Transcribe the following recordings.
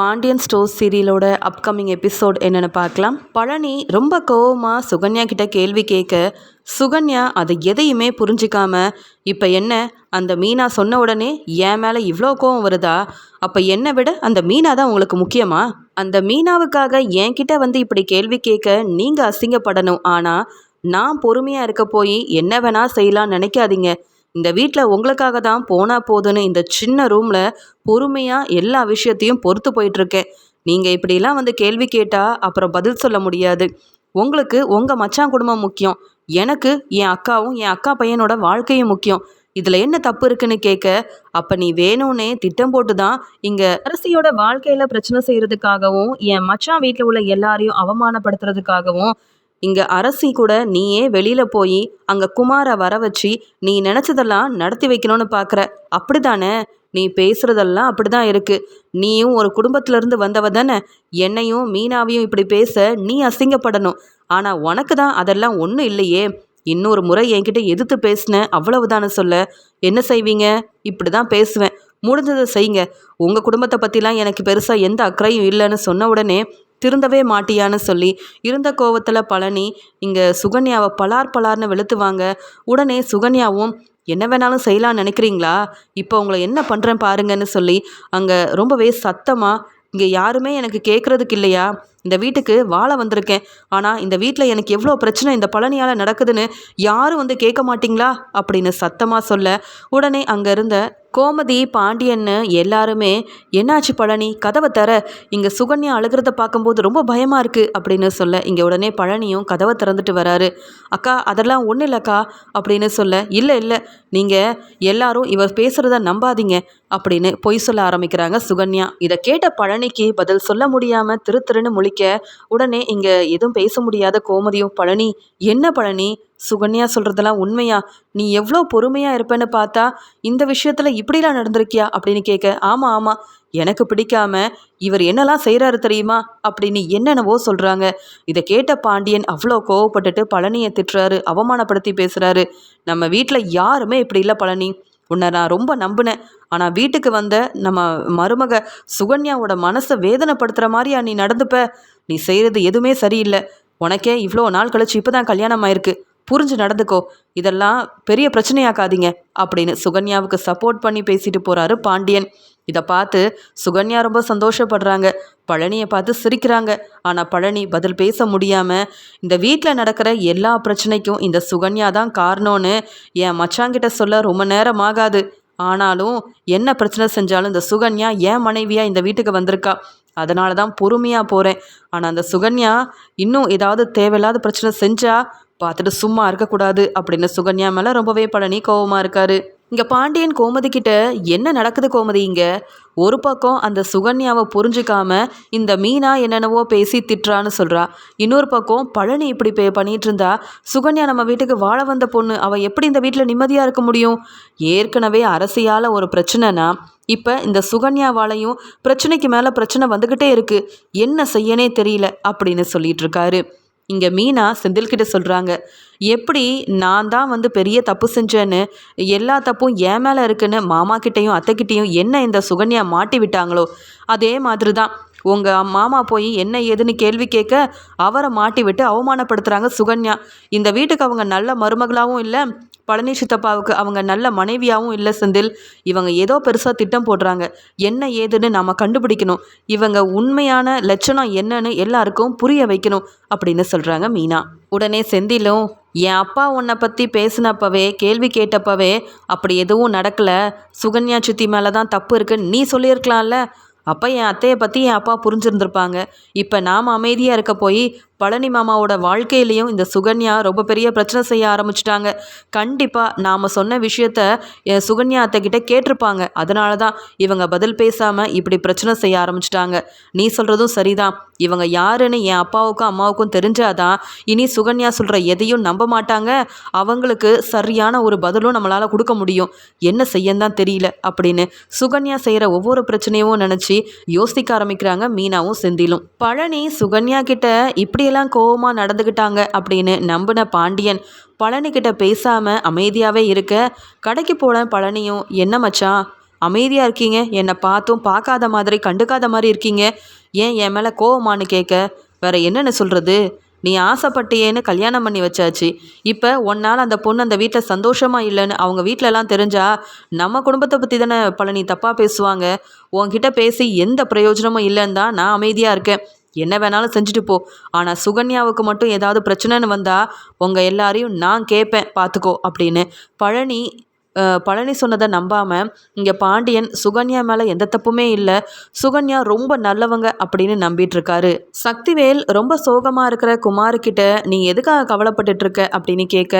Pandian stores சீரியலோட upcoming episode என்னென்னு பார்க்கலாம். பழனி ரொம்ப கோவமாக சுகன்யா கிட்ட கேள்வி கேட்க சுகன்யா அதை எதையுமே புரிஞ்சிக்காம இப்போ என்ன? அந்த மீனா சொன்ன உடனே என் மேலே இவ்வளோ கோவம் வருதா? அப்போ என்னை விட அந்த மீனா தான் உங்களுக்கு முக்கியமா? அந்த மீனாவுக்காக என்கிட்ட வந்து இப்படி கேள்வி கேட்க நீங்கள் அசிங்கப்படணும். ஆனால் நான் பொறுமையாக இருக்க போய் என்ன வேணால் செய்யலாம்னு நினைக்காதீங்க. இந்த வீட்டில் உங்களுக்காக தான் போனால் போதுன்னு இந்த சின்ன ரூமில் பொறுமையாக எல்லா விஷயத்தையும் பொறுத்து போயிட்டுருக்கேன். நீங்கள் இப்படிலாம் வந்து கேள்வி கேட்டால் அப்புறம் பதில் சொல்ல முடியாது. உங்களுக்கு உங்கள் மச்சான் குடும்பம் முக்கியம். எனக்கு என் அக்காவும் என் அக்கா பையனோட வாழ்க்கையும் முக்கியம். இதில் என்ன தப்பு இருக்குன்னு கேட்க அப்போ நீ வேணும்னே திட்டம் போட்டு தான் இங்கே அரசியோட வாழ்க்கையில் பிரச்சனை செய்கிறதுக்காகவும் என் மச்சான் வீட்டில் உள்ள எல்லாரையும் அவமானப்படுத்துறதுக்காகவும் இங்கே அரசி கூட நீயே வெளியில் போய் அங்கே குமாரை வர வச்சு நீ நினச்சதெல்லாம் நடத்தி வைக்கணும்னு பார்க்குற அப்படி தானே நீ பேசுகிறதெல்லாம் அப்படி தான் இருக்குது நீயும் ஒரு குடும்பத்திலேருந்து வந்தவ தானே? என்னையும் மீனாவையும் இப்படி பேச நீ அசிங்கப்படணும். ஆனால் உனக்கு தான் அதெல்லாம் ஒன்றும் இல்லையே. இன்னொரு முறை என்கிட்ட எதிர்த்து பேசினேன் அவ்வளவுதானே சொல்ல. என்ன செய்வீங்க? இப்படி தான் பேசுவேன். முடிஞ்சதை செய்யுங்க. உங்கள் குடும்பத்தை பற்றிலாம் எனக்கு பெருசாக எந்த அக்கறையும் இல்லைன்னு சொன்ன உடனே திருந்தவே மாட்டியான்னு சொல்லி இருந்த கோவத்தில் பழனி இங்கே சுகன்யாவை பலார் பலார்னு வெளுத்துவாங்க. உடனே சுகன்யாவும் என்ன வேணாலும் செய்யலாம்னு நினைக்கிறீங்களா? இப்போ உங்களை என்ன பண்ணுறேன் பாருங்கன்னு சொல்லி அங்கே ரொம்பவே சத்தமாக இங்கே யாருமே எனக்கு கேட்குறதுக்கு இல்லையா? இந்த வீட்டுக்கு வாழ வந்திருக்கேன். ஆனால் இந்த வீட்டில் எனக்கு எவ்வளோ பிரச்சனை இந்த பழனியால் நடக்குதுன்னு யாரும் வந்து கேட்க மாட்டிங்களா? அப்படின்னு சத்தமாக சொல்ல உடனே அங்கே இருந்த கோமதி பாண்டியன்னு எல்லாருமே என்னாச்சு பழனி? கதவை தர. இங்கே சுகன்யா அழுகிறத பார்க்கும்போது ரொம்ப பயமாக இருக்குது அப்படின்னு சொல்ல இங்கே உடனே பழனியும் கதவை திறந்துட்டு வராரு. அக்கா அதெல்லாம் ஒன்றும் இல்லைக்கா. அப்படின்னு சொல்ல இல்லை இல்லை. நீங்கள் எல்லாரும் இவர் பேசுகிறத நம்பாதீங்க. அப்படின்னு பொய் சொல்ல ஆரம்பிக்கிறாங்க சுகன்யா. இதை கேட்ட பழனிக்கு பதில் சொல்ல முடியாமல் திரு திருன்னு முழிக்க உடனே இங்கே எதுவும் பேச முடியாத கோமதியும் பழனி என்ன பழனி? சுகன்யா சொல்கிறதெல்லாம் உண்மையா? நீ எவ்வளோ பொறுமையாக இருப்பேன்னு பார்த்தா இந்த விஷயத்தில் இப்படிலாம் நடந்திருக்கியா? அப்படின்னு கேட்க ஆமாம் ஆமாம் எனக்கு பிடிக்காம இவர் என்னெல்லாம் செய்கிறாரு தெரியுமா? அப்படின்னு என்னென்னவோ சொல்கிறாங்க இதை கேட்ட பாண்டியன் அவ்வளோ கோவப்பட்டுட்டு பழனியை திட்டுறாரு அவமானப்படுத்தி பேசுகிறாரு நம்ம வீட்டில் யாருமே இப்படி இல்லை பழனி. உன்னை நான் ரொம்ப நம்பினேன். ஆனால் வீட்டுக்கு வந்த நம்ம மருமக சுகன்யாவோட மனசை வேதனைப்படுத்துகிற மாதிரியா நீ நடந்துப்ப? நீ செய்கிறது எதுவுமே சரியில்லை. உனக்கே இவ்வளோ நாள் கழிச்சு இப்போ தான் கல்யாணம் ஆயிருக்கு. புரிஞ்சு நடந்துக்கோ. இதெல்லாம் பெரிய பிரச்சனையாக்காதீங்க. அப்படின்னு சுகன்யாவுக்கு சப்போர்ட் பண்ணி பேசிட்டு போகிறாரு பாண்டியன். இதை பார்த்து சுகன்யா ரொம்ப சந்தோஷப்படுறாங்க. பழனியை பார்த்து சிரிக்கிறாங்க. ஆனால் பழனி பதில் பேச முடியாமல் இந்த வீட்டில் நடக்கிற எல்லா பிரச்சனைக்கும் இந்த சுகன்யா தான் காரணம்னு என் மச்சாங்கிட்ட சொல்ல ரொம்ப நேரம் ஆகாது. ஆனாலும் என்ன பிரச்சனை செஞ்சாலும் இந்த சுகன்யா ஏன் மனைவியாக இந்த வீட்டுக்கு வந்திருக்கா. அதனால தான் பொறுமையாக போகிறேன் ஆனால் அந்த சுகன்யா இன்னும் ஏதாவது தேவையில்லாத பிரச்சனை செஞ்சால் பார்த்துட்டு சும்மா இருக்கக்கூடாது அப்படின்னு சுகன்யா மேலே ரொம்பவே பழனி கோவமாக இருக்காரு. இங்கே பாண்டியன் கோமதி கிட்ட என்ன நடக்குது கோமதி இங்கே? ஒரு பக்கம் அந்த சுகன்யாவை புரிஞ்சுக்காம இந்த மீனா என்னென்னவோ பேசி திட்டுறான்னு சொல்கிறா இன்னொரு பக்கம் பழனி இப்படி பே பண்ணிட்டு இருந்தா சுகன்யா நம்ம வீட்டுக்கு வாழ வந்த பொண்ணு. அவள் எப்படி இந்த வீட்டில் நிம்மதியாக இருக்க முடியும்? ஏற்கனவே அரசியால் ஒரு பிரச்சனைனா இப்போ இந்த சுகன்யாவாலையும் பிரச்சனைக்கு மேலே பிரச்சனை வந்துக்கிட்டே இருக்குது என்ன செய்யனே தெரியல அப்படின்னு சொல்லிட்டு இருக்காரு. இங்கே மீனா செந்தில்கிட்ட சொல்கிறாங்க எப்படி நான் தான் வந்து பெரிய தப்பு செஞ்சேன்னு எல்லா தப்பும் என் மேலே இருக்குன்னு மாமா கிட்டேயும் அத்தைக்கிட்டேயும் என்ன இந்த சுகன்யா மாட்டி விட்டாங்களோ அதே மாதிரி தான் உங்கள் மாமா போய் என்ன ஏதுன்னு கேள்வி கேட்க அவரை மாட்டி விட்டு அவமானப்படுத்துகிறாங்க சுகன்யா. இந்த வீட்டுக்கு அவங்க நல்ல மருமகளாகவும் இல்லை பழனி சித்தப்பாவுக்கு அவங்க நல்ல மனைவியாகவும் இல்லை செந்தில். இவங்க ஏதோ பெருசாக திட்டம் போடுறாங்க. என்ன ஏதுன்னு நம்ம கண்டுபிடிக்கணும். இவங்க உண்மையான லட்சணம் என்னன்னு எல்லாருக்கும் புரிய வைக்கணும் அப்படின்னு சொல்கிறாங்க மீனா. உடனே செந்திலும் என் அப்பா உன்னை பற்றி பேசினப்பவே கேள்வி கேட்டப்பவே அப்படி எதுவும் நடக்கலை. சுகன்யா சித்தி மேலே தான் தப்பு இருக்குன்னு நீ சொல்லியிருக்கலாம்ல. அப்போ என் அத்தையை பற்றி என் அப்பா புரிஞ்சிருந்திருப்பாங்க. இப்போ நாம் அமைதியாக இருக்க போய் பழனி மாமாவோட வாழ்க்கையிலையும் இந்த சுகன்யா ரொம்ப பெரிய பிரச்சனை செய்ய ஆரம்பிச்சிட்டாங்க. கண்டிப்பாக நாம் சொன்ன விஷயத்த என் சுகன்யா அத்தைக்கிட்ட கேட்டிருப்பாங்க. அதனால தான் இவங்க பதில் பேசாமல் இப்படி பிரச்சனை செய்ய ஆரம்பிச்சிட்டாங்க. நீ சொல்கிறதும் சரிதான். இவங்க யாருன்னு என் அப்பாவுக்கும் அம்மாவுக்கும் தெரிஞ்சாதான் இனி சுகன்யா சொல்கிற எதையும் நம்ப மாட்டாங்க. அவங்களுக்கு சரியான ஒரு பதிலும் நம்மளால் கொடுக்க முடியும். என்ன செய்யந்தான் தெரியல அப்படின்னு சுகன்யா செய்கிற ஒவ்வொரு பிரச்சனையும் நினச்சி யோசிக்க ஆரம்பிக்கிறாங்க மீனாவும் செந்திலும். பழனி சுகன்யா கிட்ட இப்படியெல்லாம் கோவமாக நடந்துக்கிட்டாங்க அப்படின்னு நம்பின பாண்டியன் பழனிக்கிட்ட பேசாமல் அமைதியாகவே இருக்க கடைக்கு போன பழனியும். என்ன மச்சான்? அமைதியாக இருக்கீங்க? என்னை பார்த்தும் பார்க்காத மாதிரி கண்டுக்காத மாதிரி இருக்கீங்க. ஏன் என் மேலே கோவமான்னு கேட்க வேற என்னென்னு சொல்கிறது நீ ஆசைப்பட்டியேன்னு கல்யாணம் பண்ணி வச்சாச்சு. இப்போ ஒன்னால் அந்த பொண்ணு அந்த வீட்டில் சந்தோஷமாக இல்லைன்னு அவங்க வீட்டிலலாம் தெரிஞ்சா நம்ம குடும்பத்தை பற்றி தானே பழனி தப்பாக பேசுவாங்க. உன்கிட்ட பேசி எந்த பிரயோஜனமும் இல்லைன்னு தான் நான் அமைதியாக இருக்கேன். என்ன வேணாலும் செஞ்சுட்டு போ. ஆனால் சுகன்யாவுக்கு மட்டும் ஏதாவது பிரச்சனைன்னு வந்தால் உங்கள் எல்லாரையும் நான் கேட்பேன். பார்த்துக்கோ அப்படின்னு பழனி பழனி சொன்னதை நம்பாமல் இங்கே பாண்டியன் சுகன்யா மேலே எந்த தப்புமே இல்லை. சுகன்யா ரொம்ப நல்லவங்க அப்படின்னு நம்பிட்டு இருக்காரு சக்திவேல் ரொம்ப சோகமாக இருக்கிற குமாருக்கிட்ட நீ எதுக்காக கவலைப்பட்டுட்டு இருக்க? அப்படின்னு கேட்க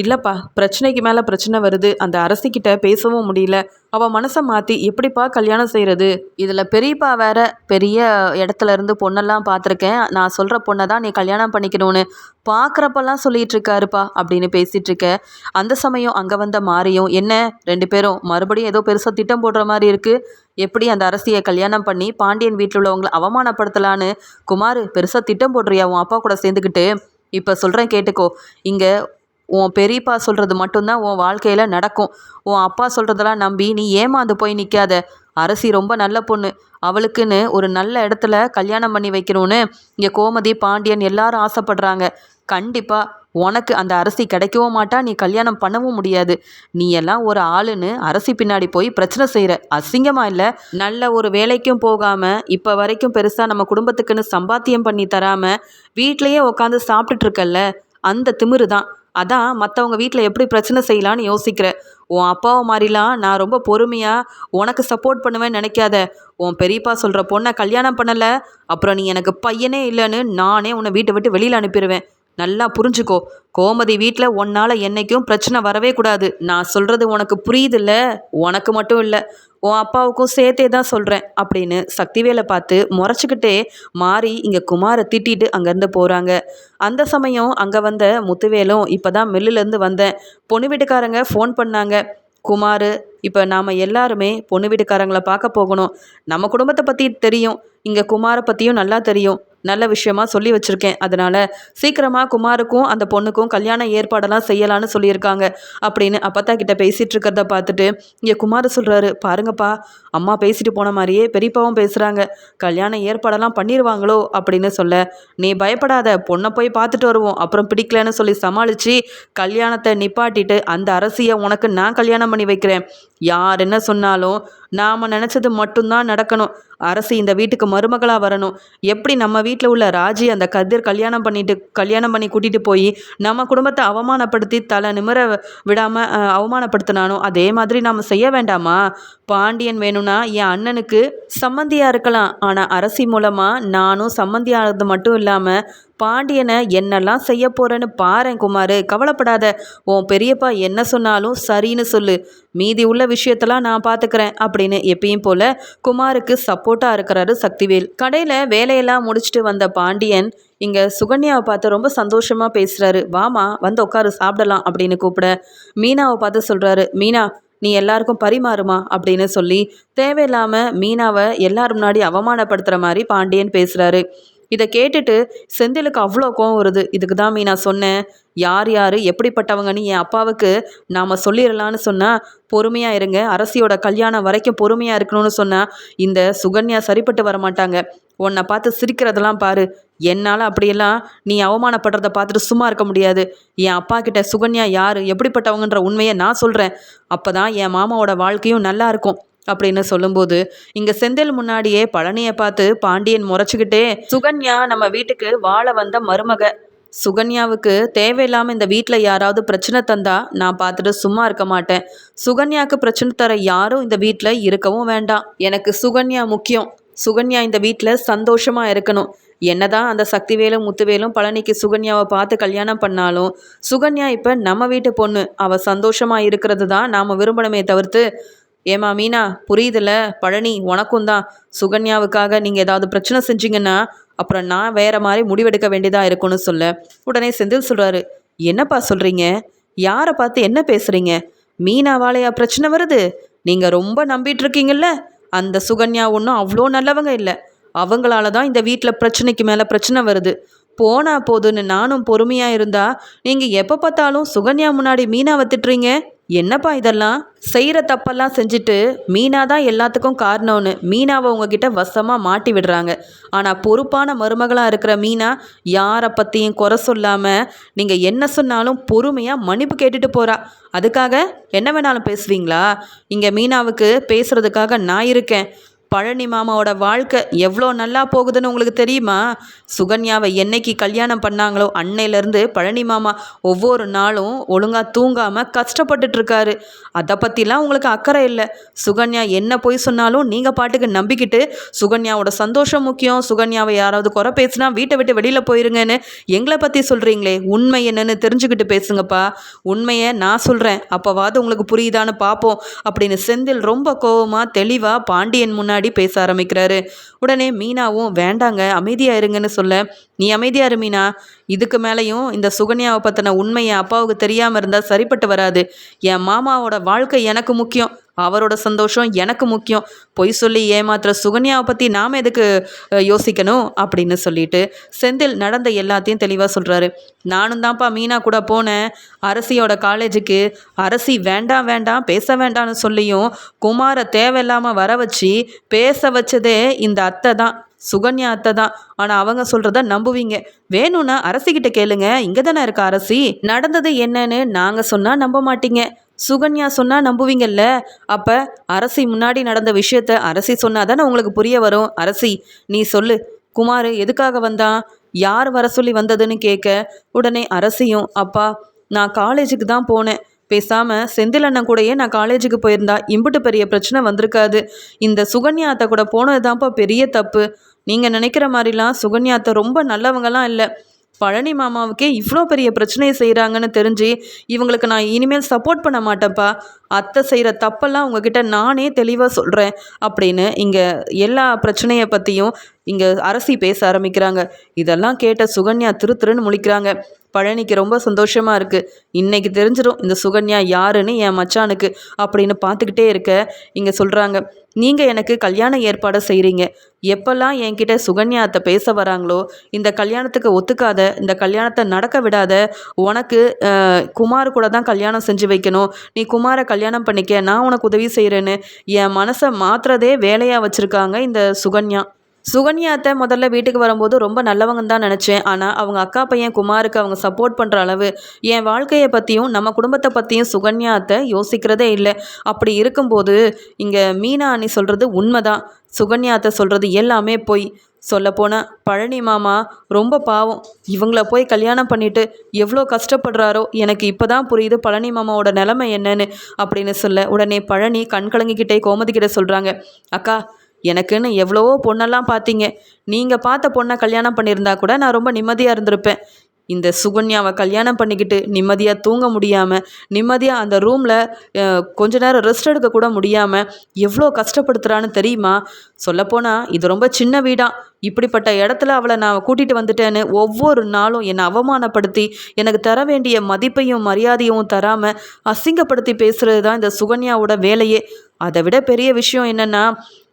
இல்லைப்பா பிரச்சனைக்கு மேலே பிரச்சனை வருது. அந்த அரசிக்கிட்ட பேசவும் முடியல. அவள் மனசை மாற்றி எப்படிப்பா கல்யாணம் செய்கிறது இதில் பெரியப்பா வேற பெரிய இடத்துல இருந்து பொண்ணெல்லாம் பார்த்துருக்கேன். நான் சொல்கிற பொண்ணை தான் நீ கல்யாணம் பண்ணிக்கணும்னு பார்க்குறப்பெல்லாம் சொல்லிட்டு இருக்காருப்பா அப்படின்னு பேசிகிட்டு இருக்க அந்த சமயம் அங்கே வந்த மாறியும் என்ன? ரெண்டு பேரும் மறுபடியும் ஏதோ பெருசாக திட்டம் போடுற மாதிரி இருக்குது எப்படி அந்த அரசியை கல்யாணம் பண்ணி பாண்டியன் வீட்டில் உள்ளவங்களை அவமானப்படுத்தலான்னு? குமார் பெருசாக திட்டம் போடுறியா? உன் அப்பா கூட சேர்ந்துக்கிட்டு. இப்போ சொல்கிறேன் கேட்டுக்கோ. இங்கே உன் பெரியப்பா சொல்கிறது மட்டும்தான் உன் வாழ்க்கையில் நடக்கும். உன் அப்பா சொல்கிறதெல்லாம் நம்பி நீ ஏமாந்து போய் நிற்காத அரசி ரொம்ப நல்ல பொண்ணு. அவளுக்குன்னு ஒரு நல்ல இடத்துல கல்யாணம் பண்ணி வைக்கணும்னு இங்கே கோமதி பாண்டியன் எல்லாரும் ஆசைப்படுறாங்க. கண்டிப்பாக உனக்கு அந்த அரசி கிடைக்கவும் மாட்டா நீ கல்யாணம் பண்ணவும் முடியாது. நீ எல்லாம் ஒரு ஆளுன்னு அரசி பின்னாடி போய் பிரச்சனை செய்கிற அசிங்கமா இல்லை? நல்ல ஒரு வேலைக்கும் போகாமல் இப்போ வரைக்கும் பெருசாக நம்ம குடும்பத்துக்குன்னு சம்பாத்தியம் பண்ணி தராமல் வீட்லேயே உட்காந்து சாப்பிட்டுட்டு இருக்கல்ல? அந்த திமிரு தான் அதான் மற்றவங்க வீட்டில் எப்படி பிரச்சனை செய்யலான்னு யோசிக்கிற உன் அப்பாவை மாதிரிலாம் நான் ரொம்ப பொறுமையாக உனக்கு சப்போர்ட் பண்ணுவேன்னு நினைக்காத. உன் பெரியப்பா சொல்கிற பொண்ணை கல்யாணம் பண்ணலை அப்புறம் நீ எனக்கு பையனே இல்லைன்னு நானே உன்னை வீட்டை விட்டு வெளியில் அனுப்பிடுவேன் நல்லா புரிஞ்சுக்கோ கோமதி வீட்டில் உன்னால் என்னைக்கும் பிரச்சனை வரவே கூடாது. நான் சொல்கிறது உனக்கு புரியுதில்ல? உனக்கு மட்டும் இல்லை. உன் அப்பாவுக்கும் சேர்த்தே தான் சொல்கிறேன் அப்படின்னு சக்திவேலை பார்த்து முறைச்சிக்கிட்டே மாறி இங்கே குமாரை திட்டிட்டு அங்கேருந்து போகிறாங்க அந்த சமயம் அங்கே வந்த முத்துவேலும் இப்போ தான் மில்லுலேருந்து வந்தேன். பொண்ணு வீட்டுக்காரங்க ஃபோன் பண்ணாங்க. குமார் இப்போ நாம் எல்லாருமே பொண்ணு வீட்டுக்காரங்களை பார்க்க போகணும். நம்ம குடும்பத்தை பற்றி தெரியும். இங்கே குமாரை பற்றியும் நல்லா தெரியும். நல்ல விஷயமா சொல்லி வச்சுருக்கேன். அதனால் சீக்கிரமாக குமாருக்கும் அந்த பொண்ணுக்கும் கல்யாண ஏற்பாடெல்லாம் செய்யலான்னு சொல்லியிருக்காங்க அப்படின்னு அப்பத்தா கிட்ட பேசிகிட்டு இருக்கிறத பார்த்துட்டு இங்கே குமார் சொல்கிறாரு பாருங்கப்பா அம்மா பேசிட்டு போன மாதிரியே பெரியப்பாவும் பேசுகிறாங்க கல்யாண ஏற்பாடெல்லாம் பண்ணிடுவாங்களோ அப்படின்னு சொல்ல நீ பயப்படாத பொண்ணை போய் பார்த்துட்டு வருவோம். அப்புறம் பிடிக்கலன்னு சொல்லி சமாளித்து கல்யாணத்தை நிப்பாட்டிட்டு அந்த அரசியை உனக்கு நான் கல்யாணம் பண்ணி வைக்கிறேன். யார் என்ன சொன்னாலும் நாம் நினச்சது மட்டும்தான் நடக்கணும். அரசு இந்த வீட்டுக்கு மருமகளாக வரணும். எப்படி நம்ம வீட்டில் உள்ள ராஜி அந்த கதிர் கல்யாணம் பண்ணிட்டு கல்யாணம் பண்ணி கூட்டிகிட்டு போய் நம்ம குடும்பத்தை அவமானப்படுத்தி தலை நிமிர விடாமல் அவமானப்படுத்தினானோ அதே மாதிரி நாம் செய்ய வேண்டாமா? பாண்டியன் வேணும்னா என் அண்ணனுக்கு சம்மந்தியாக இருக்கலாம். ஆனால் அரசி மூலமாக நானும் சம்மந்தியானது மட்டும் இல்லாமல் பாண்டியனை என்னெல்லாம் செய்ய போகிறேன்னு பாரேன் குமார். கவலைப்படாத. உன் பெரியப்பா என்ன சொன்னாலும் சரின்னு சொல்லு. மீதி உள்ள விஷயத்தெல்லாம் நான் பார்த்துக்கிறேன் அப்படின்னு எப்பயும் போல குமாருக்கு சப்போர்ட்டாக இருக்கிறாரு சக்திவேல். கடையில் வேலையெல்லாம் முடிச்சுட்டு வந்த பாண்டியன் இங்கே சுகன்யாவை பார்த்து ரொம்ப சந்தோஷமாக பேசுகிறாரு வாமா வந்து உட்காரு சாப்பிடலாம் அப்படின்னு கூப்பிட மீனாவை பார்த்து சொல்கிறாரு மீனா நீ எல்லாருக்கும் பரிமாறுமா அப்படின்னு சொல்லி தேவையில்லாமல் மீனாவை எல்லார் முன்னாடி அவமானப்படுத்துகிற மாதிரி பாண்டியன் பேசுகிறாரு இதை கேட்டுட்டு செந்திலுக்கு அவ்வளோ கோவம் வருது. இதுக்கு தான் நான் சொன்னேன். யார் யார்? எப்படிப்பட்டவங்கன்னு என் அப்பாவுக்கு நாம் சொல்லிடலான்னு சொன்னால் பொறுமையாக இருங்க. அரசியோட கல்யாணம் வரைக்கும் பொறுமையாக இருக்கணும்னு சொன்னால் இந்த சுகன்யா சரிப்பட்டு வர மாட்டாங்க. உன்னை பார்த்து சிரிக்கிறதெல்லாம் பாரு. என்னால் அப்படியெல்லாம் நீ அவமானப்படுறத பார்த்துட்டு சும்மா இருக்க முடியாது. என் அப்பா கிட்ட சுகன்யா யார்? எப்படிப்பட்டவங்கன்ற உண்மையை நான் சொல்கிறேன் அப்போ தான் என் மாமாவோட வாழ்க்கையும் நல்லா இருக்கும். அப்படின்னு சொல்லும்போது இங்க செந்தில் முன்னாடியே பழனியை பார்த்து பாண்டியன் முறைச்சிக்கிட்டே சுகன்யா நம்ம வீட்டுக்கு வாழ வந்த மருமக. சுகன்யாவுக்கு தேவையில்லாமல் இந்த வீட்டில் யாராவது பிரச்சனை தந்தா நான் பார்த்துட்டு சும்மா இருக்க மாட்டேன். சுகன்யாவுக்கு பிரச்சனை தர யாரும் இந்த வீட்டில் இருக்கவும் வேண்டாம். எனக்கு சுகன்யா முக்கியம். சுகன்யா இந்த வீட்டில் சந்தோஷமா இருக்கணும். என்னதான் அந்த சக்திவேலும் முத்துவேலும் பழனிக்கு சுகன்யாவை பார்த்து கல்யாணம் பண்ணாலும் சுகன்யா இப்போ நம்ம வீட்டு பொண்ணு. அவள் சந்தோஷமாக இருக்கிறது தான் நாம் விரும்பணுமே தவிர்த்து ஏமா மீனா புரியுதுல பழனி உனக்கும் தான் சுகன்யாவுக்காக நீங்கள் ஏதாவது பிரச்சனை செஞ்சீங்கன்னா அப்புறம் நான் வேற மாதிரி முடிவெடுக்க வேண்டியதாக இருக்கும்னு சொல்ல. உடனே செந்தில் சொல்கிறாரு என்னப்பா சொல்கிறீங்க யாரை பார்த்து என்ன பேசுகிறீங்க மீனாவாலையா பிரச்சனை வருது? நீங்கள் ரொம்ப நம்பிட்டு இருக்கீங்கல்ல அந்த சுகன்யா ஒன்றும் அவ்வளோ நல்லவங்க இல்லை. அவங்களால தான் இந்த வீட்டில் பிரச்சனைக்கு மேலே பிரச்சனை வருது. போனா போதுன்னு நானும் பொறுமையாக இருந்தா நீங்கள் எப்போ பார்த்தாலும் சுகன்யா முன்னாடி மீனாவை திட்டுறீங்க? என்னப்பா இதெல்லாம்? செய்கிற தப்பெல்லாம் செஞ்சுட்டு மீனா தான் எல்லாத்துக்கும் காரணம்னு மீனாவை உங்ககிட்ட வசமாக மாட்டி விடுறாங்க. ஆனால் பொறுப்பான மருமகளாக இருக்கிற மீனா யாரை பற்றியும் குறை சொல்லாமல் நீங்கள் என்ன சொன்னாலும் பொறுமையாக மன்னிப்பு கேட்டுட்டு போகிறா அதுக்காக என்ன வேணாலும் பேசுவீங்களா? இங்கே மீனாவுக்கு பேசுகிறதுக்காக நான் இருக்கேன். பழனி மாமாவோட வாழ்க்கை எவ்வளோ நல்லா போகுதுன்னு உங்களுக்கு தெரியுமா? சுகன்யாவை என்னைக்கு கல்யாணம் பண்ணாங்களோ அன்னையிலேருந்து பழனி மாமா ஒவ்வொரு நாளும் ஒழுங்காக தூங்காமல் கஷ்டப்பட்டுட்ருக்காரு. அதை பற்றிலாம் உங்களுக்கு அக்கறை இல்லை. சுகன்யா என்ன போய் சொன்னாலும் நீங்கள் பாட்டுக்கு நம்பிக்கிட்டு சுகன்யாவோட சந்தோஷம் முக்கியம். சுகன்யாவை யாராவது குறை பேசுனா வீட்டை விட்டு வெளியில் போயிருங்கன்னு எங்களை பற்றி சொல்கிறீங்களே உண்மை என்னன்னு தெரிஞ்சுக்கிட்டு பேசுங்கப்பா. உண்மையை நான் சொல்கிறேன் அப்போவாது உங்களுக்கு புரியுதான்னு பார்ப்போம் அப்படின்னு செந்தில் ரொம்ப கோவமாக தெளிவாக பாண்டியன் முன்னாடி முன்னாடி பேச ஆரம்பிக்கிறாரு. உடனே மீனாவும் வேண்டாங்க அமைதியாக இருங்கன்னு சொல்ல நீ அமைதியாக இருமீனா இதுக்கு மேலேயும் இந்த சுகன்யாவை பற்றின உண்மை என் அப்பாவுக்கு தெரியாமல் இருந்தால் சரிப்பட்டு வராது. என் மாமாவோட வாழ்க்கை எனக்கு முக்கியம். அவரோட சந்தோஷம் எனக்கு முக்கியம். பொய் சொல்லி ஏமாத்துற சுகன்யாவை பற்றி நாம் எதுக்கு யோசிக்கணும்? அப்படின்னு சொல்லிட்டு செந்தில் நடந்த எல்லாத்தையும் தெளிவாக சொல்கிறாரு நானும் தான்ப்பா மீனா கூட போனேன். அரசியோட காலேஜுக்கு அரசி வேண்டாம் வேண்டாம் பேச வேண்டாம்னு சொல்லியும் குமாரை தேவையில்லாமல் வர வச்சு பேச வச்சதே இந்த அத்தை தான். சுகன்யா அத்தை தான். ஆனால் அவங்க சொல்கிறத நம்புவீங்க. வேணும்னா அரசிக்கிட்ட கேளுங்க. இங்கே தானே இருக்க அரசி. நடந்தது என்னன்னு நாங்கள் சொன்னால் நம்ப மாட்டீங்க. சுகன்யா சொன்னால் நம்புவீங்கல்ல. அப்போ அரசி முன்னாடி நடந்த விஷயத்த அரசி சொன்னால் தானே உங்களுக்கு புரிய வரும். அரசி நீ சொல்லு. குமார் எதுக்காக வந்தான் யார் வர சொல்லி வந்ததுன்னு கேட்க உடனே அரசியும் அப்பா நான் காலேஜுக்கு தான் போனேன். பேசாமல் செந்தில் அண்ணன் கூடயே நான் காலேஜுக்கு போயிருந்தா இம்புட்டு பெரிய பிரச்சனை வந்திருக்காது. இந்த சுகன்யாத்தை கூட போனது தான்ப்பா பெரிய தப்பு. நீங்கள் நினைக்கிற மாதிரிலாம் சுகன்யாத்தை ரொம்ப நல்லவங்கலாம் இல்லை. பழனி மாமாவுக்கே இவ்வளோ பெரிய பிரச்சனையை செய்கிறாங்கன்னு தெரிஞ்சு இவங்களுக்கு நான் இனிமேல் சப்போர்ட் பண்ண மாட்டேன்ப்பா. அத்தை செய்கிற தப்பெல்லாம் உங்ககிட்ட நானே தெளிவாக சொல்கிறேன் அப்படின்னு இங்கே எல்லா பிரச்சனையை பற்றியும் இங்கே அரசி பேச ஆரம்பிக்கிறாங்க. இதெல்லாம் கேட்ட சுகன்யா திரு திருன்னு முழிக்கிறாங்க. பழனிக்கு ரொம்ப சந்தோஷமாக இருக்குது இன்றைக்கி தெரிஞ்சிடும் இந்த சுகன்யா யாருன்னு என் மச்சானுக்கு அப்படின்னு பார்த்துக்கிட்டே இருக்க இங்கே சொல்கிறாங்க நீங்கள் எனக்கு கல்யாண ஏற்பாடை செய்கிறீங்க எப்போல்லாம் என்கிட்ட சுகன்யாத்தை பேச வராங்களோ இந்த கல்யாணத்துக்கு ஒத்துக்காத இந்த கல்யாணத்தை நடக்க விடாத உனக்கு குமார் கூட தான் கல்யாணம் செஞ்சு வைக்கணும். நீ குமாரை கல்யாணம் பண்ணிக்க நான் உனக்கு உதவி செய்கிறேன்னு என் மனசை மாற்றுறதே வேலையாக வச்சுருக்காங்க இந்த சுகன்யா. சுகன்யாத்தை முதல்ல வீட்டுக்கு வரும்போது ரொம்ப நல்லவங்கன்னு தான் நினச்சேன். ஆனால் அவங்க அக்கா பையன் குமாருக்கு அவங்க சப்போர்ட் பண்ணுற அளவு என் வாழ்க்கையை பற்றியும் நம்ம குடும்பத்தை பற்றியும் சுகன்யாத்தை யோசிக்கிறதே இல்லை. அப்படி இருக்கும்போது இங்கே மீனா அண்ணி சொல்கிறது உண்மைதான். சுகன்யாத்தை சொல்கிறது எல்லாமே பொய். சொல்லப்போனால் பழனி மாமா ரொம்ப பாவம். இவங்கள போய் கல்யாணம் பண்ணிட்டு எவ்வளோ கஷ்டப்படுறாரோ எனக்கு இப்போ தான் புரியுது பழனி மாமாவோட நிலமை என்னன்னு அப்படின்னு சொல்ல உடனே பழனி கண் கலங்கிக்கிட்டே கோமதிக்கிட்ட சொல்கிறாங்க அக்கா எனக்குன்னு எவ்வளவோ பொண்ணெல்லாம் பார்த்தீங்க. நீங்கள் பார்த்த பொண்ணை கல்யாணம் பண்ணியிருந்தா கூட நான் ரொம்ப நிம்மதியாக இருந்திருப்பேன். இந்த சுகன்யாவை கல்யாணம் பண்ணிக்கிட்டு நிம்மதியாக தூங்க முடியாமல் நிம்மதியாக அந்த ரூமில் கொஞ்ச நேரம் ரெஸ்ட் எடுக்க கூட முடியாமல் எவ்வளோ கஷ்டப்படுத்துகிறான்னு தெரியுமா? சொல்லப்போனால் இது ரொம்ப சின்ன வீடாக இப்படிப்பட்ட இடத்துல அவளை நான் கூட்டிகிட்டு வந்துட்டேன்னு ஒவ்வொரு நாளும் என்னை அவமானப்படுத்தி எனக்கு தர வேண்டிய மதிப்பையும் மரியாதையும் தராமல் அசிங்கப்படுத்தி பேசுகிறது தான் இந்த சுகன்யாவோட வேலையே. அதை விட பெரிய விஷயம் என்னென்னா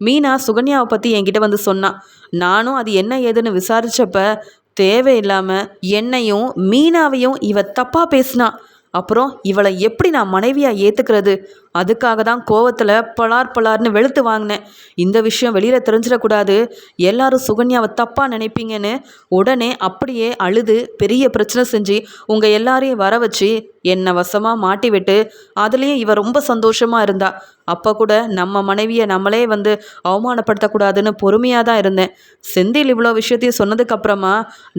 மீனா சுகன்யாவை பற்றி என்கிட்ட வந்து சொன்னான் நானும் அது என்ன ஏதுன்னு விசாரித்தப்ப தேவையில்லாமல் என்னையும் மீனாவையும் இவ தப்பாக பேசினா அப்புறம் இவளை எப்படி நான் மனைவியாக ஏற்றுக்கிறது அதுக்காக தான் கோவத்தில் பலார் பலார்னு வெளுத்து வாங்கினேன். இந்த விஷயம் வெளியில் தெரிஞ்சிடக்கூடாது. எல்லாரும் சுகன்யாவை தப்பாக நினைப்பீங்கன்னு உடனே அப்படியே அழுது பெரிய பிரச்சனை செஞ்சு உங்கள் எல்லாரையும் வர வச்சு என்னை வசமாக மாட்டி விட்டு அதுலேயும் இவ ரொம்ப சந்தோஷமாக இருந்தா அப்போ கூட நம்ம மனைவியை நம்மளே வந்து அவமானப்படுத்தக்கூடாதுன்னு பொறுமையாக தான் இருந்தேன். செந்தில் இவ்வளோ விஷயத்தையும் சொன்னதுக்கப்புறமா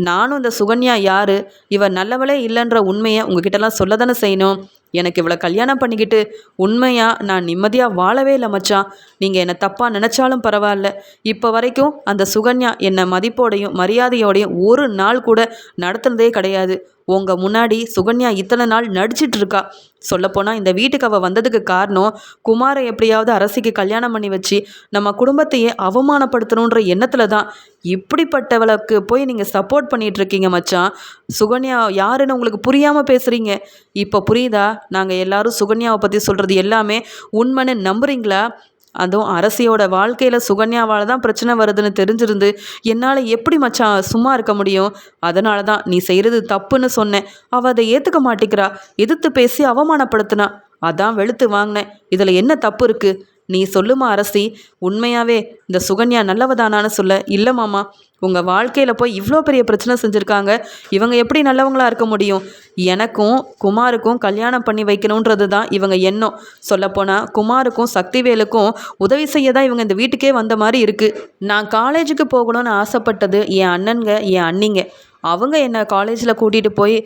நானும் இந்த சுகன்யா யார்? இவ நல்லவளே இல்லைன்ற உண்மையை உங்ககிட்டலாம் சொல்ல தானே செய்யணும். எனக்கு இவ்வளோ கல்யாணம் பண்ணிக்கிட்டு உண்மையாக நான் நிம்மதியாக வாழவே இல்லை மச்சான். நீங்கள் என்னை தப்பாக நினச்சாலும் பரவாயில்ல. இப்போ வரைக்கும் அந்த சுகன்யா என்னை மதிப்போடையும் மரியாதையோடையும் ஒரு நாள் கூட நடத்துனதே கிடையாது. உங்கள் முன்னாடி சுகன்யா இத்தனை நாள் நடிச்சிட்டு இருக்கா. சொல்லப்போனால் இந்த வீட்டுக்கு அவள் வந்ததுக்கு காரணம் குமாரை எப்படியாவது அரசிக்கு கல்யாணம் பண்ணி வச்சு நம்ம குடும்பத்தையே அவமானப்படுத்தணுன்ற எண்ணத்தில் தான் இப்படிப்பட்டவளுக்கு போய் நீங்கள் சப்போர்ட் பண்ணிகிட்டு இருக்கீங்க மச்சான். சுகன்யா யாருன்னு உங்களுக்கு புரியாமல் பேசுகிறீங்க இப்போ புரியுதா? நாங்கள் எல்லாரும் சுகன்யாவை பற்றி சொல்கிறது எல்லாமே உண்மைன்னு நம்புறீங்களா? அதுவும் அரசியோட வாழ்க்கையில் சுகன்யாவால் தான் பிரச்சனை வருதுன்னு தெரிஞ்சிருந்து என்னால் எப்படி மச்சான் சும்மா இருக்க முடியும்? அதனால தான் நீ செய்கிறது தப்புன்னு சொன்னேன். அவள் அதை ஏற்றுக்க மாட்டேங்கிறா. எதிர்த்து பேசி அவமானப்படுத்தினா. அதான் வெளுத்து வாங்கினேன். இதில் என்ன தப்பு இருக்குது நீ சொல்லுமா அரசி? உண்மையாவே இந்த சுகன்யா நல்லவதானான்னு சொல்ல இல்லை மாமா உங்கள் வாழ்க்கையில் போய் இவ்வளோ பெரிய பிரச்சனை செஞ்சுருக்காங்க. இவங்க எப்படி நல்லவங்களாக இருக்க முடியும்? எனக்கும் குமாருக்கும் கல்யாணம் பண்ணி வைக்கணுன்றது தான் இவங்க எண்ணம். சொல்லப்போனால் குமாருக்கும் சக்திவேலுக்கும் உதவி செய்ய தான் இவங்க இந்த வீட்டுக்கே வந்த மாதிரி இருக்குது நான் காலேஜுக்கு போகணும்னு ஆசைப்பட்டது என் அண்ணனுங்க என் அண்ணிங்க. அவங்க என்னை காலேஜில் கூட்டிகிட்டு போய்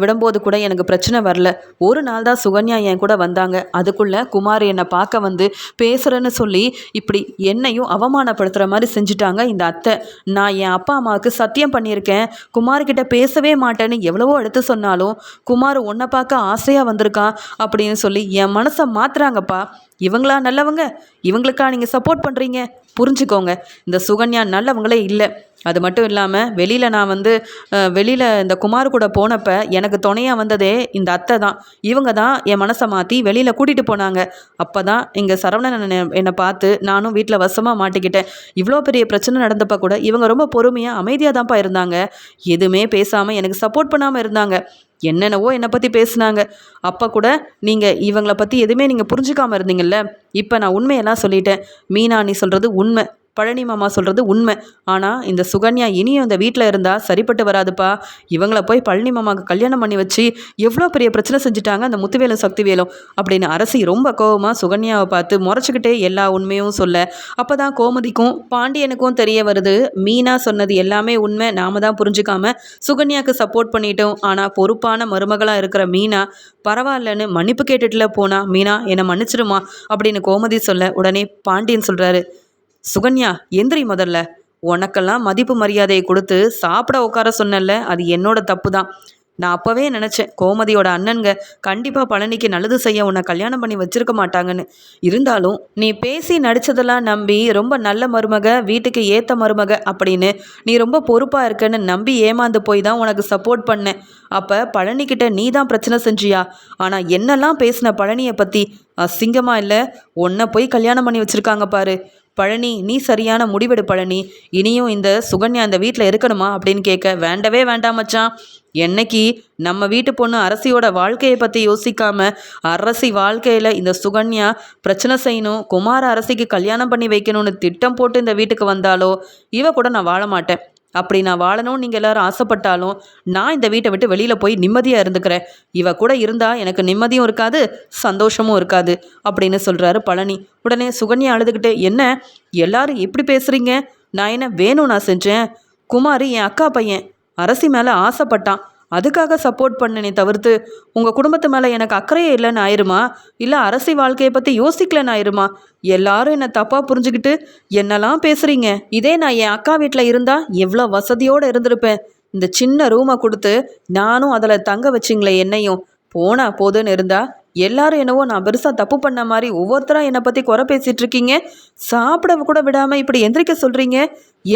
விடும்போது கூட எனக்கு பிரச்சனை வரல. ஒரு நாள் தான் சுகன்யா என் கூட வந்தாங்க. அதுக்குள்ளே குமார் என்னை பார்க்க வந்து பேசுகிறேன்னு சொல்லி இப்படி என்னையும் அவமானப்படுத்துகிற மாதிரி செஞ்சுட்டாங்க இந்த அத்தை. நான் என் அப்பா அம்மாவுக்கு சத்தியம் பண்ணியிருக்கேன். குமார்கிட்ட பேசவே மாட்டேன்னு எவ்வளவோ எடுத்து சொன்னாலும் குமார் உன்னை பார்க்க ஆசையாக வந்திருக்கான் அப்படின்னு சொல்லி என் மனசை மாற்றுறாங்கப்பா இவங்களா நல்லவங்க? இவங்களுக்கா நீங்கள் சப்போர்ட் பண்ணுறீங்க புரிஞ்சுக்கோங்க. இந்த சுகன்யா நல்லவங்களே இல்லை. அது மட்டும் இல்லாமல் வெளியில் நான் வந்து வெளியில் இந்த குமார் கூட போனப்போ எனக்கு துணையாக வந்ததே இந்த அத்தை தான். இவங்க தான் என் மனசை மாற்றி வெளியில் கூட்டிகிட்டு போனாங்க. அப்போ தான் இங்கே சரவணன் என்னை- என்னை பார்த்து நானும் வீட்டில் வசமாக மாட்டிக்கிட்டேன். இவ்வளோ பெரிய பிரச்சனை நடந்தப்போ கூட இவங்க ரொம்ப பொறுமையாக அமைதியாக தான்ப்பா இருந்தாங்க. எதுவுமே பேசாமல் எனக்கு சப்போர்ட் பண்ணாமல் இருந்தாங்க. என்னென்னவோ என்னை பற்றி பேசுனாங்க. அப்போ கூட நீங்கள் இவங்கள பற்றி எதுவுமே நீங்கள் புரிஞ்சுக்காம இருந்தீங்கல்ல? இப்போ நான் உண்மையெல்லாம் சொல்லிட்டேன். மீனா நீ சொல்கிறது உண்மை. பழனி மாமா சொல்கிறது உண்மை. ஆனால் இந்த சுகன்யா இனியும் இந்த வீட்டில் இருந்தால் சரிப்பட்டு வராதுப்பா. இவங்கள போய் பழனி மாமாவுக்கு கல்யாணம் பண்ணி வச்சு எவ்வளோ பெரிய பிரச்சனை செஞ்சுட்டாங்க அந்த முத்துவேலும் சக்திவேலும் அப்படின்னு அரசி ரொம்ப கோபமாக சுகன்யாவை பார்த்து முறைச்சிக்கிட்டே எல்லா உண்மையும் சொல்ல. அப்போ தான் கோமதிக்கும் பாண்டியனுக்கும் தெரிய வருது மீனா சொன்னது எல்லாமே உண்மை. நாம தான் புரிஞ்சுக்காம சுகன்யாவுக்கு சப்போர்ட் பண்ணிட்டோம். ஆனால் பொறுப்பான மருமகளாக இருக்கிற மீனா பரவாயில்லன்னு மன்னிப்பு கேட்டுட்டுல போனா மீனா என்னை மன்னிச்சிடுமா அப்படின்னு கோமதி சொல்ல உடனே பாண்டியன் சொல்கிறாரு சுகன்யா எந்திரி முதல்ல. உனக்கெல்லாம் மதிப்பு மரியாதையை கொடுத்து சாப்பிட உட்கார சொன்னல அது என்னோட தப்பு தான் நான் அப்போவே நினச்சேன் கோமதியோட அண்ணனுங்க கண்டிப்பாக பழனிக்கு நல்லது செய்ய உன்னை கல்யாணம் பண்ணி வச்சிருக்க மாட்டாங்கன்னு. இருந்தாலும் நீ பேசி நடிச்சதெல்லாம் நம்பி ரொம்ப நல்ல மருமக வீட்டுக்கு ஏற்ற மருமக அப்படின்னு நீ ரொம்ப பொறுப்பாக இருக்கன்னு நம்பி ஏமாந்து போய் தான் உனக்கு சப்போர்ட் பண்ணேன். அப்போ பழனிக்கிட்ட நீ தான் பிரச்சனை செஞ்சியா? ஆனால் என்னெல்லாம் பேசின பழனியை பற்றி அசிங்கமாக இல்லை? உன்னை போய் கல்யாணம் பண்ணி வச்சுருக்காங்க பாரு. பழனி நீ சரியான முடிவெடு பழனி. இனியும் இந்த சுகன்யா இந்த வீட்டில் இருக்கணுமா? அப்படின்னு கேட்க வேண்டவே வேண்டாம் மச்சான். என்னைக்கு நம்ம வீட்டு பொண்ணு அரசியோட வாழ்க்கையை பற்றி யோசிக்காம அரசி வாழ்க்கையில் இந்த சுகன்யா பிரச்சனை செய்யணும் குமார அரசிக்கு கல்யாணம் பண்ணி வைக்கணும்னு திட்டம் போட்டு இந்த வீட்டுக்கு வந்தாலோ இவ கூட நான் வாழ மாட்டேன். அப்படி நான் வாழணும்னு நீங்கள் எல்லாரும் ஆசைப்பட்டாலும் நான் இந்த வீட்டை விட்டு வெளியில் போய் நிம்மதியாக இருந்துக்கிறேன். இவ கூட இருந்தால் எனக்கு நிம்மதியும் இருக்காது சந்தோஷமும் இருக்காது அப்படின்னு சொல்கிறாரு பழனி. உடனே சுகன்யா அழுதுகிட்டு என்ன? எல்லாரும் இப்படி பேசுகிறீங்க நான் என்ன வேணும் நான் செஞ்சேன்? குமார் என் அக்கா பையன். அரசி மேலே ஆசைப்பட்டான். அதுக்காக சப்போர்ட் பண்ணனே தவிர்த்து உங்கள் குடும்பத்து மேலே எனக்கு அக்கறையே இல்லைன்னு ஆயிருமா? இல்லை அரசி வாழ்க்கையை பற்றி யோசிக்கலன்னு ஆயிருமா? எல்லாரும் என்னை தப்பாக புரிஞ்சுக்கிட்டு என்னெல்லாம் பேசுகிறீங்க இதே நான் என் அக்கா வீட்டில் இருந்தால் எவ்வளோ வசதியோடு இருந்திருப்பேன். இந்த சின்ன ரூமை கொடுத்து நானும் அதில் தங்க வச்சிங்களே என்னையும். போனா போதுன்னு இருந்தா எல்லாரும் என்னவோ நான் பெருசாக தப்பு பண்ண மாதிரி ஒவ்வொருத்தராக என்னை பற்றி குறை பேசிகிட்டு இருக்கீங்க. சாப்பிட கூட விடாமல் இப்படி எந்திரிக்க சொல்கிறீங்க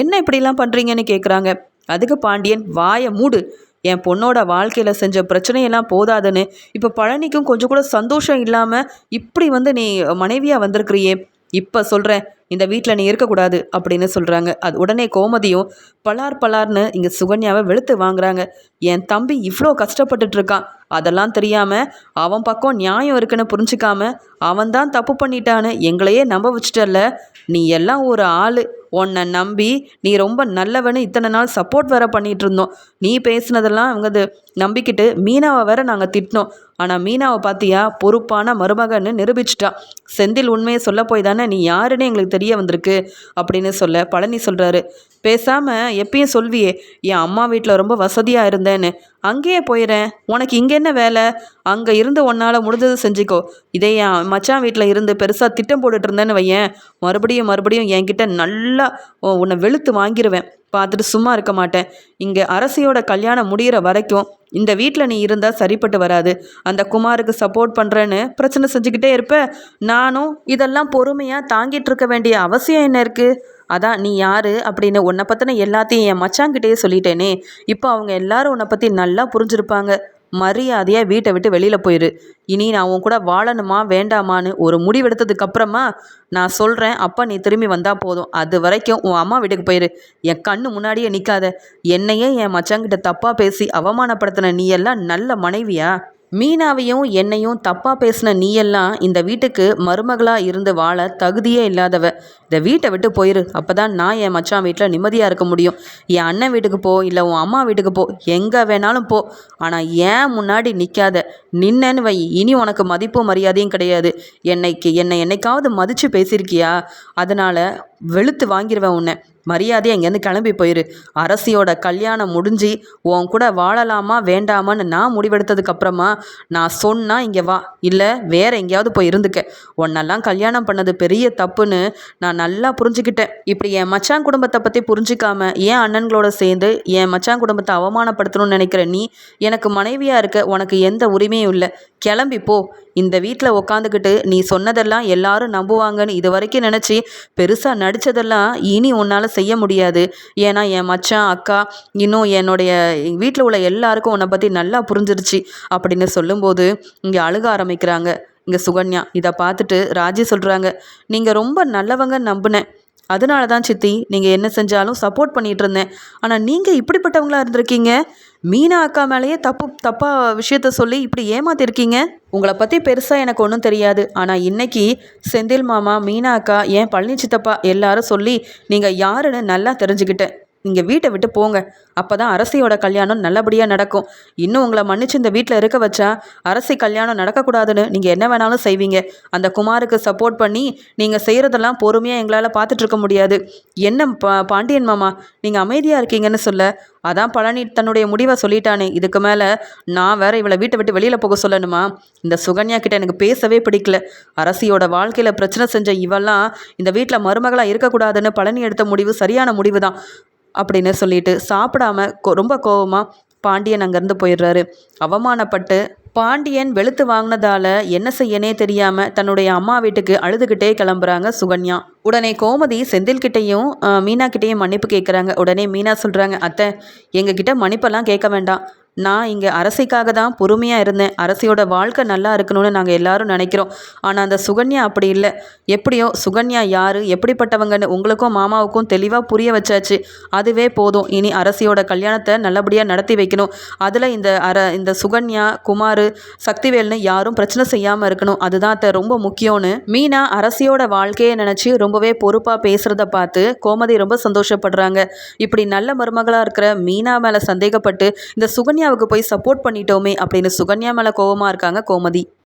என்ன இப்படிலாம் பண்ணுறீங்கன்னு கேட்குறாங்க அதுக்கு பாண்டியன் வாயை மூடு. என் பொண்ணோட வாழ்க்கையில் செஞ்ச பிரச்சனையெல்லாம் போதாதுன்னு இப்போ பழனிக்கும் கொஞ்சம் கூட சந்தோஷம் இல்லாமல் இப்படி வந்து நீ மனைவியாக வந்திருக்கிறியே. இப்போ சொல்கிறேன் இந்த வீட்டில் நீ இருக்கக்கூடாது அப்படின்னு சொல்கிறாங்க அது உடனே கோமதியும் பலார் பலார்னு இங்கே சுகன்யாவை வெளுத்து வாங்குறாங்க. என் தம்பி இவ்வளோ கஷ்டப்பட்டுட்டு இருக்கான். அதெல்லாம் தெரியாமல் அவன் பக்கம் நியாயம் இருக்குன்னு புரிஞ்சுக்காம அவன் தான் தப்பு பண்ணிட்டான்னு எங்களையே நம்ப வச்சுட்டல்ல. நீ எல்லாம் ஒரு ஆள். உன்னை நம்பி நீ ரொம்ப நல்லவன்னு இத்தனை நாள் சப்போர்ட் வேற பண்ணிட்டு இருந்தோம். நீ பேசுனதெல்லாம் அவங்க அது நம்பிக்கிட்டு மீனாவை வேற நாங்கள் திட்டினோம். ஆனால் மீனாவை பார்த்தியா பொறுப்பான மருமகன்னு நிரூபிச்சிட்டா. செந்தில் உண்மையை சொல்ல போய் தானே? நீ யாருன்னு எங்களுக்கு தெரிய வந்திருக்கு அப்படின்னு சொல்ல பழனி சொல்கிறாரு பேசாமல் எப்பயும் சொல்வியே என் அம்மா வீட்டில் ரொம்ப வசதியாக இருந்தேன்னு. அங்கேயே போயிடுறேன் உனக்கு இங்கே என்ன வேலை? அங்கே இருந்து உன்னால் முடிஞ்சதை செஞ்சுக்கோ. இதே என் மச்சான் வீட்டில் இருந்து பெருசாக திட்டம் போட்டுட்டு இருந்தேன்னு வையேன். மறுபடியும் மறுபடியும் என்கிட்ட நல்லா உன்னை வெளுத்து வாங்கிடுவேன் பார்த்துட்டு சும்மா இருக்க மாட்டேன். இங்கே அரசியோட கல்யாணம் முடிகிற வரைக்கும் இந்த வீட்டில் நீ இருந்தால் சரிப்பட்டு வராது. அந்த குமாருக்கு சப்போர்ட் பண்ணுறேன்னு பிரச்சனை செஞ்சுக்கிட்டே இருப்ப. நானும் இதெல்லாம் பொறுமையாக தாங்கிட்டு இருக்க வேண்டிய அவசியம் என்ன இருக்குது அதான் நீ யாரு அப்படின்னு உன்னை பற்றின எல்லாத்தையும் என் மச்சாங்கிட்டேயே சொல்லிட்டேனே. இப்போ அவங்க எல்லாரும் உன்னை பற்றி நல்லா புரிஞ்சிருப்பாங்க. மரியாதையாக வீட்டை விட்டு வெளியில் போயிரு. இனி நான் உன் கூட வாழணுமா வேண்டாமான்னு ஒரு முடிவெடுத்ததுக்கு அப்புறமா நான் சொல்கிறேன் அப்பா நீ திரும்பி வந்தால் போதும். அது வரைக்கும் உன் அம்மா வீட்டுக்கு போயிரு. என் கண்ணு முன்னாடியே நிற்காத என்னையே என் மச்சாங்கிட்ட தப்பாக பேசி அவமானப்படுத்தின நீ எல்லாம் நல்ல மனைவியா? மீனாவையும் என்னையும் தப்பாக பேசின நீயெல்லாம் இந்த வீட்டுக்கு மருமகளாக இருந்து வாழ தகுதியே இல்லாதவ. இந்த வீட்டை விட்டு போயிரு. அப்போ தான் நான் என் மச்சான் வீட்டில் நிம்மதியாக இருக்க முடியும். என் அண்ணன் வீட்டுக்கு போ இல்லை உன் அம்மா வீட்டுக்கு போ. எங்கே வேணாலும் போ. ஆனால் ஏன் முன்னாடி நிற்காத நின்னன்னு வை. இனி உனக்கு மதிப்பும் மரியாதையும் கிடையாது. என்னைக்கு என்னை என்னைக்காவது மதித்து பேசியிருக்கியா? அதனால் வெளுத்து வாங்கிடுவேன் உன்னை. மரியாதை அங்கேருந்து கிளம்பி போயிரு. அரசியோட கல்யாணம் முடிஞ்சு உன் கூட வாழலாமா வேண்டாமான்னு நான் முடிவெடுத்ததுக்கப்புறமா நான் சொன்னால் இங்கே வா. இல்லை வேற எங்கேயாவது போய் இருந்துக்க. உன்னெல்லாம் கல்யாணம் பண்ணது பெரிய தப்புன்னு நான் நல்லா புரிஞ்சுக்கிட்டேன். இப்படி என் மச்சான் குடும்பத்தை பற்றி புரிஞ்சிக்காம என் அண்ணன்களோட சேர்ந்து என் மச்சான் குடும்பத்தை அவமானப்படுத்தணும்னு நினைக்கிற நீ எனக்கு மனைவியாக இருக்க உனக்கு எந்த உரிமையும் இல்லை. கிளம்பி போ. இந்த வீட்டில் உக்காந்துக்கிட்டு நீ சொன்னதெல்லாம் எல்லாரும் நம்புவாங்கன்னு இது வரைக்கும் நினச்சி பெருசாக நடித்ததெல்லாம் இனி உன்னால் செய்ய முடியாது. ஏன்னா என் மச்சான் அக்கா இன்னும் என்னுடைய வீட்டில் உள்ள எல்லாருக்கும் உன்னை பற்றி நல்லா புரிஞ்சிருச்சு அப்படின்னு சொல்லும்போது இங்கே அழுக ஆரம்பிக்கிறாங்க. இங்கே சுகன்யா இதை பார்த்துட்டு ராஜி சொல்கிறாங்க நீங்கள் ரொம்ப நல்லவங்க நம்பினேன் அதனால தான் சித்தி நீங்கள் என்ன செஞ்சாலும் சப்போர்ட் பண்ணிகிட்டு இருந்தேன். ஆனால் நீங்கள் இப்படிப்பட்டவங்களாக இருந்திருக்கீங்க? மீனா அக்கா மேலேயே தப்பு தப்பாக விஷயத்த சொல்லி இப்படி ஏமாத்திருக்கீங்க? உங்களை பற்றி பெருசாக எனக்கு ஒன்றும் தெரியாது. ஆனால் இன்னைக்கு செந்தில் மாமா மீனா அக்கா ஏன் பழனி சித்தப்பா எல்லாரும் சொல்லி நீங்கள் யாருன்னு நல்லா தெரிஞ்சுக்கிட்டேன். நீங்கள் வீட்டை விட்டு போங்க. அப்போ தான் அரசியோட கல்யாணம் நல்லபடியாக நடக்கும். இன்னும் உங்களை மன்னிச்சு இந்த வீட்டில் இருக்க வச்சா அரசி கல்யாணம் நடக்கக்கூடாதுன்னு நீங்கள் என்ன வேணாலும் செய்வீங்க. அந்த குமாருக்கு சப்போர்ட் பண்ணி நீங்கள் செய்கிறதெல்லாம் பொறுமையாக எங்களால் பார்த்துட்ருக்க முடியாது. என்ன பா பாண்டியன் மாமா நீங்கள் அமைதியாக இருக்கீங்கன்னு சொல்ல. அதான் பழனி தன்னுடைய முடிவை சொல்லிட்டானே. இதுக்கு மேலே நான் வேற இவளை வீட்டை விட்டு வெளியில் போக சொல்லணுமா? இந்த சுகன்யா கிட்ட எனக்கு பேசவே பிடிக்கல. அரசியோட வாழ்க்கையில் பிரச்சனை செஞ்ச இவெல்லாம் இந்த வீட்டில் மருமகளாக இருக்கக்கூடாதுன்னு பழனி எடுத்த முடிவு சரியான முடிவு தான் அப்படின்னு சொல்லிட்டு சாப்பிடாம ரொம்ப கோவமாக பாண்டியன் அங்கேருந்து போயிடுறாரு. அவமானப்பட்டு பாண்டியன் வெளுத்து வாங்கினதால என்ன செய்யனே தெரியாமல் தன்னுடைய அம்மா வீட்டுக்கு அழுதுகிட்டே கிளம்புறாங்க சுகன்யா. உடனே கோமதி செந்தில்கிட்டையும் மீனா கிட்டேயும் மன்னிப்பு கேட்குறாங்க உடனே மீனா சொல்கிறாங்க அத்தை எங்ககிட்ட மன்னிப்பெல்லாம் கேட்க வேண்டாம். நான் இங்கே அரசிக்காக தான் பொறுமையாக இருந்தேன். அரசியோட வாழ்க்கை நல்லா இருக்கணும்னு நாங்கள் எல்லாரும் நினைக்கிறோம். ஆனால் அந்த சுகன்யா அப்படி இல்லை. எப்படியோ சுகன்யா யார்? எப்படிப்பட்டவங்கன்னு உங்களுக்கும் மாமாவுக்கும் தெளிவாக புரிய வச்சாச்சு. அதுவே போதும். இனி அரசியோட கல்யாணத்தை நல்லபடியாக நடத்தி வைக்கணும். அதில் இந்த அர இந்த சுகன்யா குமார் சக்திவேல்னு யாரும் பிரச்சனை செய்யாமல் இருக்கணும். அதுதான் அத்தை ரொம்ப முக்கியம்னு மீனா அரசியோட வாழ்க்கையை நினச்சி ரொம்பவே பொறுப்பாக பேசுகிறத பார்த்து கோமதி ரொம்ப சந்தோஷப்படுறாங்க. இப்படி நல்ல மருமகளாக இருக்கிற மீனா மேலே சந்தேகப்பட்டு இந்த சுகன்யா சுகன்யாவுக்கு போய் சப்போர்ட் பண்ணிட்டோமே அப்படின்னு சுகன்யா மேலே கோவமாக இருக்காங்க கோமதி.